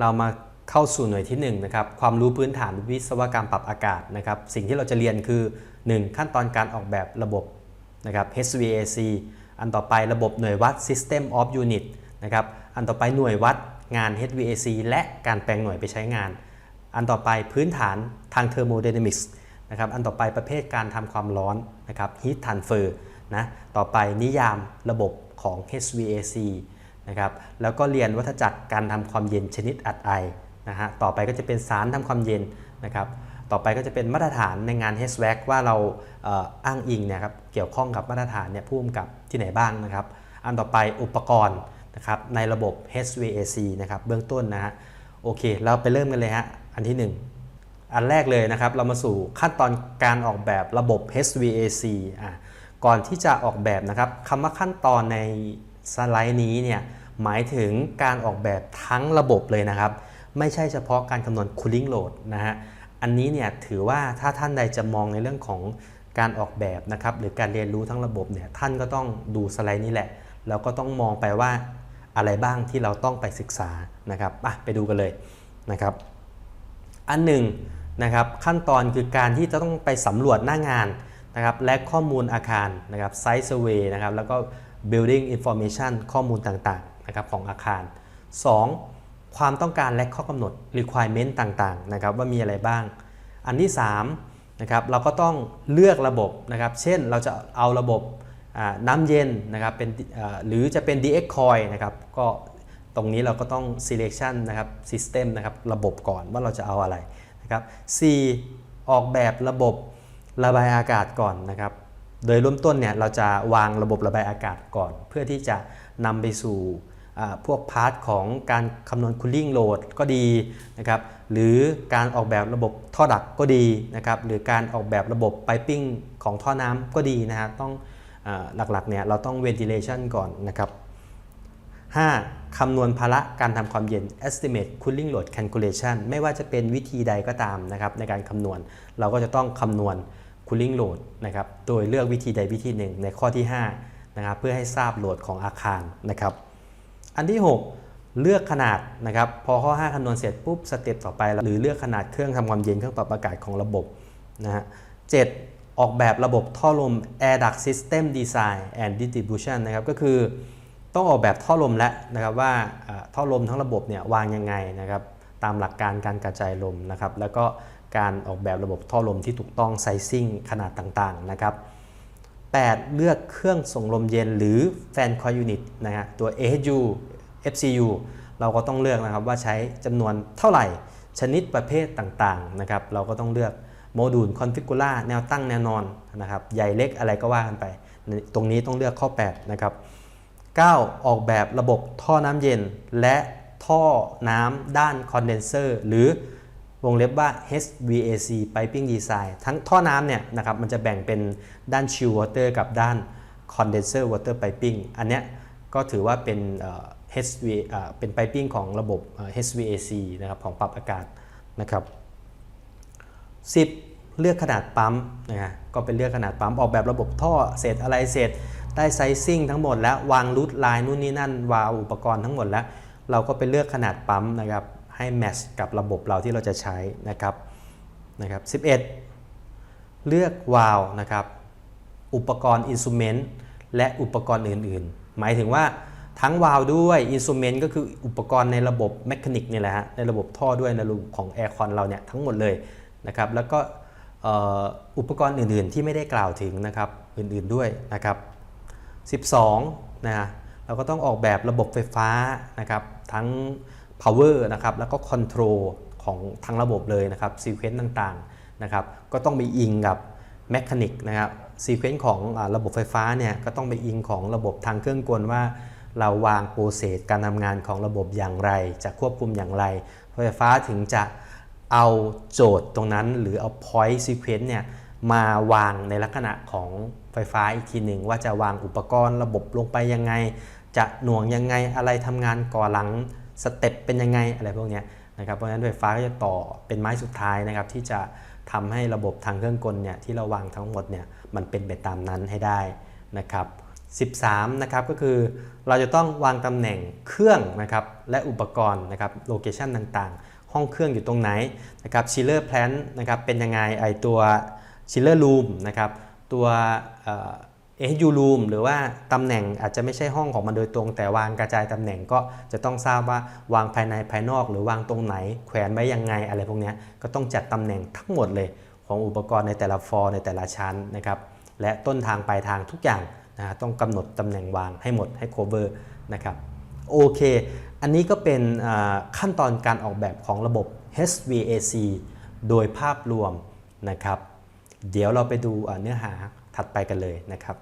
เรามาเข้าสู่หน่วยที่1นะครับความรู้พื้นฐานวิศวกรรมปรับอากาศนะครับสิ่งที่เราจะเรียนคือ 1 ขั้นตอนการออกแบบระบบนะครับ HVAC อันต่อไประบบหน่วยวัด System of Unit นะครับอันต่อไปหน่วยวัดงาน HVAC และการแปลงหน่วยไปใช้งาน อันต่อไปพื้นฐานทาง Thermodynamics นะครับอันต่อไปประเภทการทำความร้อนนะครับ Heat Transfer นะต่อไปนิยามระบบของ HVAC นะครับแล้วก็เรียนวัฏจักรการทำความเย็นชนิดอัดไอนะฮะต่อไปก็จะเป็นสารทำความเย็นนะครับต่อไปก็จะเป็นมาตรฐานในงาน HVAC ว่าเราเอ่ออ้างอิงเนี่ยครับเกี่ยวข้องกับมาตรฐานเนี่ยพุ่มกับที่ไหนบ้างนะครับอันต่อไปอุปกรณ์นะครับในระบบ HVAC นะครับเบื้องต้นนะฮะโอเค เราไปเริ่มกันเลยฮะอันที่หนึ่งอันแรกเลยนะครับเรามาสู่ขั้นตอนการออกแบบระบบ HVAC อะก่อนที่จะออกแบบนะครับคำว่าขั้นตอนใน สไลด์นี้เนี่ยหมายถึงการออกแบบทั้งระบบเลยนะครับ ไม่ใช่เฉพาะการคำนวณ cooling load นะฮะอันนี้เนี่ยถือว่าถ้าท่านใดจะมองในเรื่องของการออกแบบนะครับหรือการเรียนรู้ทั้งระบบเนี่ยท่านก็ต้องดูสไลด์นี้แหละแล้วก็ต้องมองไปว่าอะไรบ้างที่เราต้องไปศึกษานะครับอะไปดูกันเลยนะครับ อันหนึ่งนะครับขั้นตอนคือการที่จะต้องไปสำรวจหน้างานนะครับและข้อมูลอาคารนะครับ site survey นะครับแล้วก็ building information ข้อมูลต่างๆนะครับของอาคาร 2. ความต้องการและข้อกำหนด requirement ต่างๆนะครับว่ามีอะไรบ้าง อันที่3นะครับเราก็ต้องเลือกระบบนะครับ เช่นเราจะเอาระบบน้ำเย็นนะครับเป็นหรือจะเป็น DX coil นะครับก็ตรงนี้เราก็ต้อง selection นะครับ system นะครับระบบก่อนว่าเราจะเอาอะไรนะครับ 4. ออกแบบระบบระบายอากาศก่อนนะครับ โดยเริ่มต้นเนี่ยเราจะวางระบบระบายอากาศก่อน เพื่อที่จะนำไปสู่พวกพาร์ทของการคำนวณ cooling load ก็ดีนะครับหรือการออกแบบระบบท่อดักก็ดีนะครับหรือการออกแบบระบบ piping ของท่อน้ำก็ดีนะฮะต้องอหลักๆเนี่ยเราต้อง ventilation ก่อนนะครับ 5. คำนวณภาระการทำความเย็น estimate cooling load calculation ไม่ว่าจะเป็นวิธีใดก็ตามนะครับในการคำนวณเราก็จะต้องคำนวณ cooling load นะครับโดยเลือกวิธีใดวิธีหนึ่งในข้อที่5นะครับเพื่อให้ทราบโหลดของอาคารนะครับ อันที่ 6 เลือกขนาดนะครับพอข้อ 5คำนวณเสร็จปุ๊บสเต็ปต่อไป หรือเลือกขนาดเครื่องทำความเย็นเครื่องปรับอากาศของระบบนะฮะเจ็ดออกแบบระบบท่อลม air duct system design and distribution นะครับก็คือต้องออกแบบท่อลมแล้วนะครับว่าท่อลมทั้งระบบเนี่ยวางยังไงนะครับตามหลักการการกระจายลมนะครับแล้วก็ การออกแบบระบบท่อลมที่ถูกต้องไซซิ่งขนาดต่างๆนะครับ 8 เลือกเครื่องส่งลมเย็นหรือแฟนคอยยูนิตนะฮะตัว AHU FCU เราก็ต้องเลือกนะครับว่าใช้จำนวนเท่าไหร่ชนิดประเภทต่างๆนะครับเราก็ต้องเลือกโมดูลคอนฟิกูล่าแนวตั้งแนวนอนนะครับใหญ่เล็กอะไรก็ว่ากันไป ตรงนี้ต้องเลือกข้อ 8 นะครับ 9. ออกแบบระบบท่อน้ำเย็นและท่อน้ำด้านคอนเดนเซอร์หรือ วงเล็บว่า HVAC piping design ทั้งท่อน้ำเนี่ยนะครับมันจะแบ่งเป็นด้าน chill water กับด้าน condenser water piping อันเนี้ยก็ถือว่าเป็นเอ่อ HV เอ่อเป็น piping ของระบบเอ่อ HVAC นะครับของปรับอากาศนะครับ10 เลือกขนาดปั๊มนะฮะก็เป็นเลือกขนาดปั๊มออกแบบระบบท่อเสร็จอะไรเสร็จได้ไซซิ่งทั้งหมดแล้ววางรูทไลน์นู่นนี่นั่นวาล์วอุปกรณ์ทั้งหมดแล้ว เราก็ไปเลือกขนาดปั๊มนะครับ ให้แมชกับระบบเราที่เราจะใช้นะครับนะครับ 11 เลือกวาล์วนะครับอุปกรณ์อินส u เมนต์และอุปกรณ์อื่น ๆ หมายถึงว่าทั้งวาลด้วยอินส u เมนต์ก็คืออุปกรณ์ในระบบแมชานิกนี่แหละฮะในระบบท่อด้วยในระบบของแอร์คอนเราเนี่ยทั้งหมดเลยนะครับแล้วก็อุปกรณ์อื่น ๆ ที่ไม่ได้กล่าวถึงนะครับอื่น ๆ ด้วยนะครับ 12นะฮะเราก็ต้องออกแบบระบบไฟฟ้านะครับทั้ง power นะครับแล้วก็ control ของทั้งระบบเลยนะครับ sequence ต่างๆนะครับก็ต้องไปอิงกับ mechanic นะครับ sequence ของอระบบไฟฟ้าเนี่ยก็ต้องไปอิงของระบบทางเครื่องกลว่า เราวางโปรเซสการทำงานของระบบอย่างไร จะควบคุมอย่างไร ไฟฟ้าถึงจะเอาโจทย์ตรงนั้นหรือเอา point sequence เนี่ยมาวางในลักษณะของไฟฟ้าอีกทีหนึ่งว่าจะวางอุปกรณ์ระบบลงไปยังไง จะหน่วงยังไงอะไรทำงานก่อหลัง สเต็ปเป็นยังไงอะไรพวกนี้นะครับเพราะฉะนั้นไฟฟ้าก็จะต่อเป็นไม้สุดท้ายนะครับที่จะทำให้ระบบทางเครื่องกลเนี่ยที่เราวางทั้งหมดเนี่ยมันเป็นไปตามนั้นให้ได้นะครับ13นะครับก็คือเราจะต้องวางตำแหน่งเครื่องนะครับและอุปกรณ์นะครับโลเคชันต่างๆ ห้องเครื่องอยู่ตรงไหนนะครับชิลเลอร์แพลนนะครับเป็นยังไงไอตัวชิลเลอร์รูมนะครับตัว เอชยูรูมหรือว่าตำแหน่งอาจจะไม่ใช่ห้องของมันโดยตรง แต่วางกระจายตำแหน่งก็จะต้องทราบว่าวางภายในภายนอก หรือวางตรงไหน แขวนไว้ยังไงอะไรพวกนี้ก็ต้องจัดตำแหน่งทั้งหมดเลย ของอุปกรณ์ในแต่ละฟอร์ในแต่ละชั้นนะครับและต้นทางปลายทางทุกอย่างนะต้องกำหนดตำแหน่งวางให้หมดให้ cover นะครับโอเค อันนี้ก็เป็นขั้นตอนการออกแบบของระบบ HVAC โดยภาพรวมนะครับ เดี๋ยวเราไปดูเนื้อหาถัดไปกันเลยนะครับ